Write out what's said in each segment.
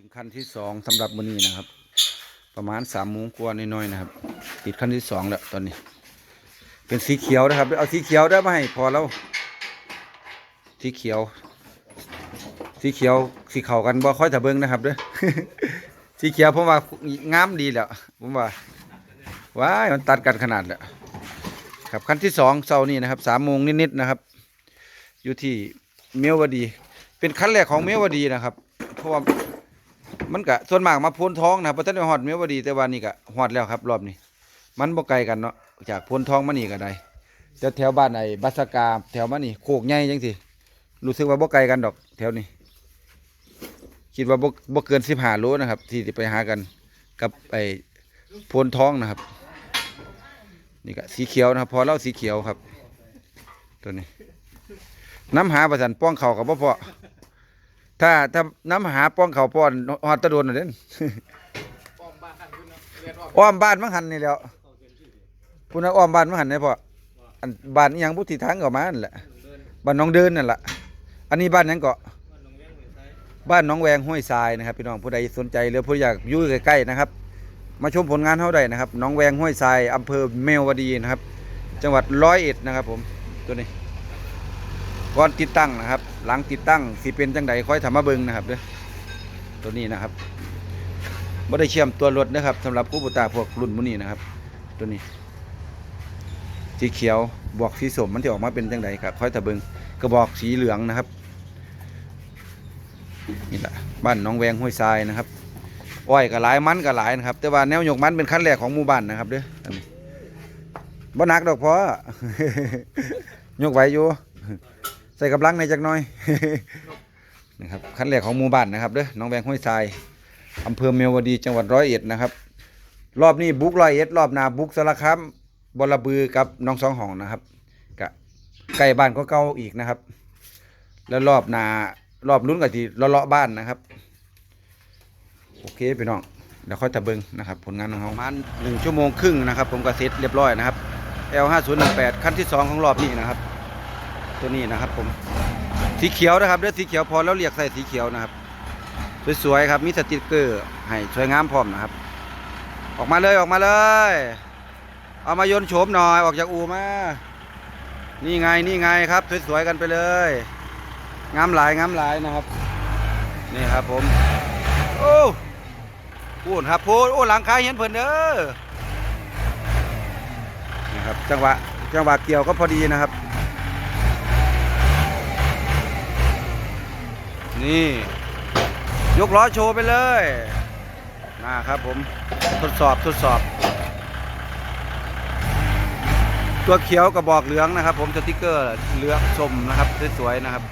ถึงขั้นที่สองสำหรับมือนี้นะครับ ประมาณสามโมงกว่าน้อยๆนะครับ ติดขั้นที่สองแล้วตอนนี้ เป็นสีเขียวนะครับ เอาสีเขียวได้มาให้พอแล้ว สีเขียว สีเขียวสีเขากันบ่ค่อยจะเบิ่งนะครับเด้อสีเขียวผมว่างามดีแล้วผมว่าว้ายมันตัดกันขนาดแล้วครับขั้นที่สองเสานี้นะครับสามโมงนิดๆนะครับ อยู่ที่เมียวดี เป็นขั้นแรกของเมียวดีนะครับเพราะว่า มันกะส่วนมากมาพ้นท้องนะครับเพราะท่านได้ฮอดเมียวดีแต่ว่านี่กะฮอดแล้วครับ รอบนี้ มันบ่ไกลกันเนาะจากพ้นท้องมานี่ก็ได้จะแถวบ้านไอ้บัสกาแถวมานี่โคกใหญ่จังสิรู้สึกว่าบ่ไกลกันดอก แถวนี้ คิดว่าบ่บ่เกินสิบห้าโลนะครับ ที่จะไปหากันกับไอ้โพนท้องนะครับ นี่ก็สีเขียวนะครับ พอเล่าสีเขียวครับ ตัวนี้ น้ำหาประสันป้องเข่ากับพ่อ ถ้าถ้าน้ำหาป้องเขาป้อนฮอดตะโดนหน่ะเด่นอ้อมบ้านมังหันนี่แล้วพุ่นน่ะอ้อมบ้านมังหันนี่พ่ออันบ้านยังบุติทางก็มานั่นแหละบ้านน้องเดินนั่นแหละอันนี้บ้านหยังเกาะบ้านน้องแวงห้วยทรายนะครับพี่น้องผู้ใดสนใจหรือผู้อยากอยู่ใกล้ๆนะครับ มาชมผลงานเท่าใดนะครับน้องแวงห้วยทรายอำเภอเมวดีนะครับ จังหวัดร้อยเอ็ดนะครับผมตัวนี้ ก่อนติดตั้งนะครับ หลังติดตั้งสิเป็นจังใดค่อยทำมาเบิงนะครับเด้อตัวนี้นะครับไม่ได้เชื่อมตัวรถนะครับสำหรับผู้บุตาพวกรุ่นมุนี้นะครับ ตัวนี้สีเขียวบอกสีส้มมันจะออกมาเป็นจังใดครับค่อยทำเบิงกระบอกสีเหลืองนะครับนี่แหละบ้านน้องแวงห้วยทรายนะครับอ้อยก็หลายมันก็หลายนะครับ แต่ว่าแนวยกมันเป็นขั้นแรกของหมู่บ้านนะครับเด้ออันนี้บ่หนักดอกพอยกไหวอยู่ ใส่กำลังในจักหน้อยนะครับขั้นแรกของหมู่บ้านนะครับเด้อน้องแวงห้วยทรายอำเภอเมียวดีจังหวัดร้อยเอ็ดนะครับ รอบนี้บุกร้อยเอ็ดรอบนาบุกสารคามบลบือกับน้องสองห้องนะครับกะใกล้บ้านก็เก่าอีกนะครับ แล้วรอบนารอบลุ้นกับที่เลาะบ้านนะครับโอเคพี่น้องเดี๋ยวค่อยตะเบิงนะครับ ผลงานของเขาประมาณหนึ่งชั่วโมงครึ่งนะครับ ผมก็เสร็จเรียบร้อยนะครับ L 5 0 1 8ขั้นที่สองของรอบนี้นะครับ ตัวนี้นะครับผมสีเขียวนะครับเลือสีเขียวพอแล้วเรียกใส่สีเขียวนะครับ สวยๆครับมีสติกเกอร์ให้สวยงามพร้อมนะครับ ออกมาเลยออกมาเลย เอามายนโฉมหน่อยออกจากอูมา นี่ไงนี่ไงครับ สวยๆกันไปเลย งามหลายงามหลายนะครับ นี่ครับผม โอ้พูดครับพูดโอ้หลังคาเห็นเพิ่นเด้อนี่ครับจังหวะจังหวะเกี่ยวก็พอดีนะครับ นี่ ยกล้อโชว์ไปเลยนะครับผมทดสอบทดสอบ ตัวเขียวกระบอกเหลืองนะครับ ผมสติ๊กเกอร์เหลืองชมนะครับสวยๆนะครับ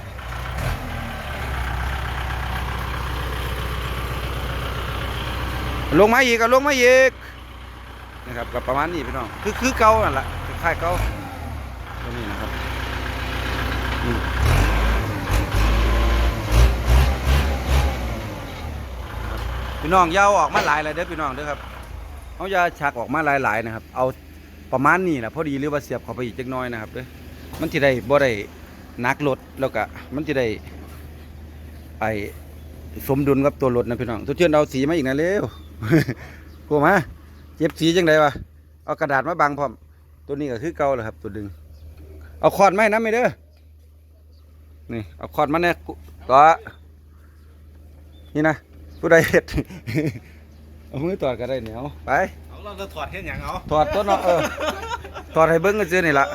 ลงมาอีกก็ลงมาอีกนะครับกับประมาณนี้พี่น้องคือคือเก่านั่นแหละคล้ายเก่าตัวนี้นะครับนี่ครับ พี่น้องยาวออกมาหลายเลยเด้อพี่น้องเด้อครับเขาจะชักออกมาหลายๆนะครับ เอาประมาณนี้แหละพอดีหรือว่าเสียบเข้าไปอีกจักน้อยนะครับเด้อมันจะได้บ่ได้นักรถแล้วก็มันจะได้ไอสมดุลกับตัวรถนะพี่น้องทุกเชือนเอาสีมาอีกนะเร็วกูมาเจ็บสีจังไดวะเอากระดาษมาบังพร้อม ตัวนี้ก็คือเก่าแหละครับ ตัวดึง เอาคอดไหมน้ำไม่เด้อนี่เอาคอดมาเนี่ยก็นี่นะ ผู้ใดเห็ด เอามือตอดก็ได้เหนียวไป เอาเราจะถอดเห็นอย่างเอาถอดตัวเนาะเออถอดให้เบิ้งกันเจอนี่ละ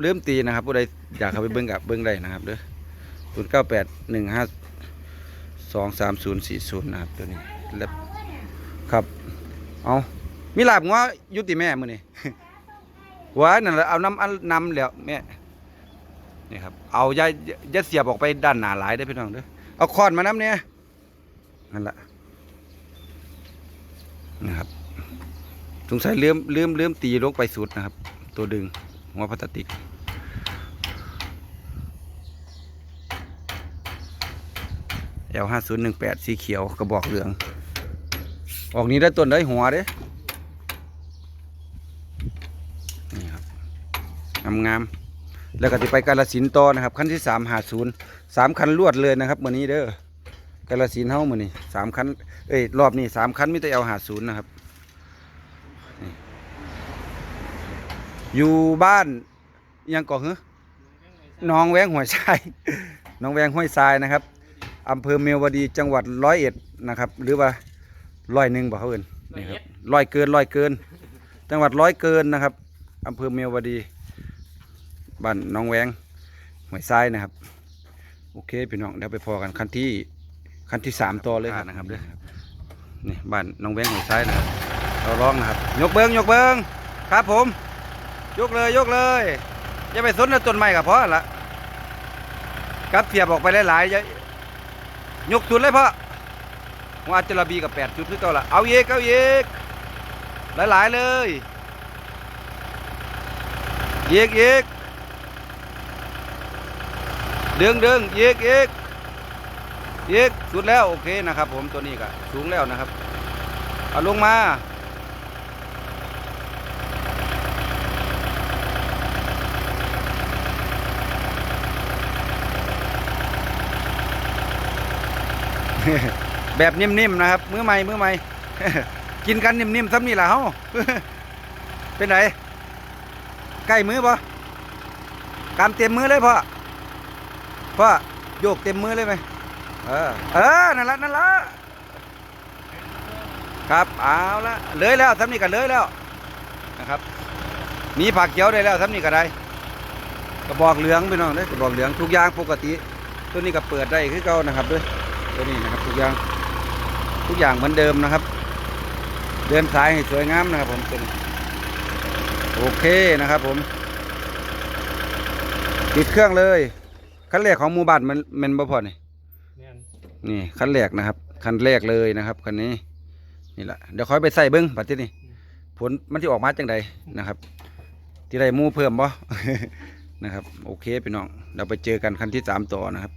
เริ่มตีนะครับ ผู้ใดอยากเข้าไปเบิ้งกับเบิ้งได้นะครับเด้อศูนย์เก้าแปดหนึ่งห้าสองสามศูนย์สี่ศูนย์นะครับตัวนี้แล้วครับ เอามีลาบงัวอยุติแม่มือนี่ ว้ายนั่นแหละเอาน้ำอันนำแล้วแม่นี่ครับ เอาอย่าอย่าเสียบออกไปด้านหน้าหลายได้อพี่น้องเด้อเอาคอนมาน้ำเนี่ย นั่นแหละนะครับ สงสัยเลื่อมเลื่อมเลื่อมตีลงไปสุดนะครับ ตัวดึงหัวพลาสติก L ห้าศูนย์หนึ่งแปดสีเขียวกระบอกเหลือง ออกนี้ได้ต้นได้หัวเด้นี่ครับงามๆแล้วก็จะไปกาลสินต่อนะครับ ขั้นที่สามหาศูนย์สามคันรวดเลยนะครับวันนี้เด้อ กกาลสินเฮามือนี้สามคันเอ้ยรอบนี้สามคันมีแต่เอลหาศูนย์นะครับอยู่บ้านยังก่อเหรอน้องแวงห้วยทรายน้องแวงห้วยทรายนะครับอำเภอเมียววดีจังหวัดร้อยเอ็ดนะครับ หรือว่าร้อยหนึ่งบ่เขาเอินนี่ครับร้อยเกินร้อยเกิน จังหวัดร้อยเกินนะครับอำเภอเมียววดีบ้านน้องแวงห้วยทรายนะครับ โอเคพี่น้องเดี๋ยวไปพอกันคันที่ คันที่สามต่อเลยครับนะครับเด้อนี่บ้านน้องแวงห้วยทรายนะครับเราร้องนะครับ ยกเบิ้งยกเบิ้งครับผม ยกเลยยกเลยอย่าไปสนต้นไม้กับพ่อละกับเสียบออกไปหลายๆยยกสุดเลยพ่อว่าจะระบีกับแปดจุดคือเก่าละเอาเยกเอาเยกหลายๆเลยเยกเยกเดึงเดึงเยกเยก เยกสุดแล้วโอเคนะครับ ผมตัวนี้ก็สูงแล้วนะครับเอาลงมาแบบนิ่มๆนะครับ มือใหม่มือใหม่กินกันนิ่มๆซ้ำนี่แหละเฮาเป็นไงใกล้มือปะกำเต็มมือเลยพ่อพ่อโยกเต็มมือเลยไหม เออ เออ นั่นละนั่นละครับ เอาละเลยแล้วซ้ำนี่ก็เลยแล้วนะครับ มีผักเขียวได้แล้วซ้ำนี่ก็ได้ กระบอกเหลืองพี่น้องเด้กระบอกเหลืองทุกอย่างปกติ ตัวนี้ก็เปิดได้คือเก่านะครับด้วยตัวนี้นะครับ ทุกอย่าง ทุกอย่างเหมือนเดิมนะครับ เดินสายให้สวยงามนะครับ ผมตัวนี้โอเคนะครับ ผม ติดเครื่องเลยคันแรกของหมู่บ้านมันมันบ่พอนี่ นี่ยนี่คันแรกนะครับคันแรกเลยนะครับคันนี้นี่แหละเดี๋ยวค่อยไปใส่เบิ้งปัจจุบัดนี้ผลมันที่ออกมาจังใดนะครับ ที่ได้หมู่เพิ่มบ่ นะครับ โอเคพี่น้องเราไปเจอกันคันที่สามต่อนะครับ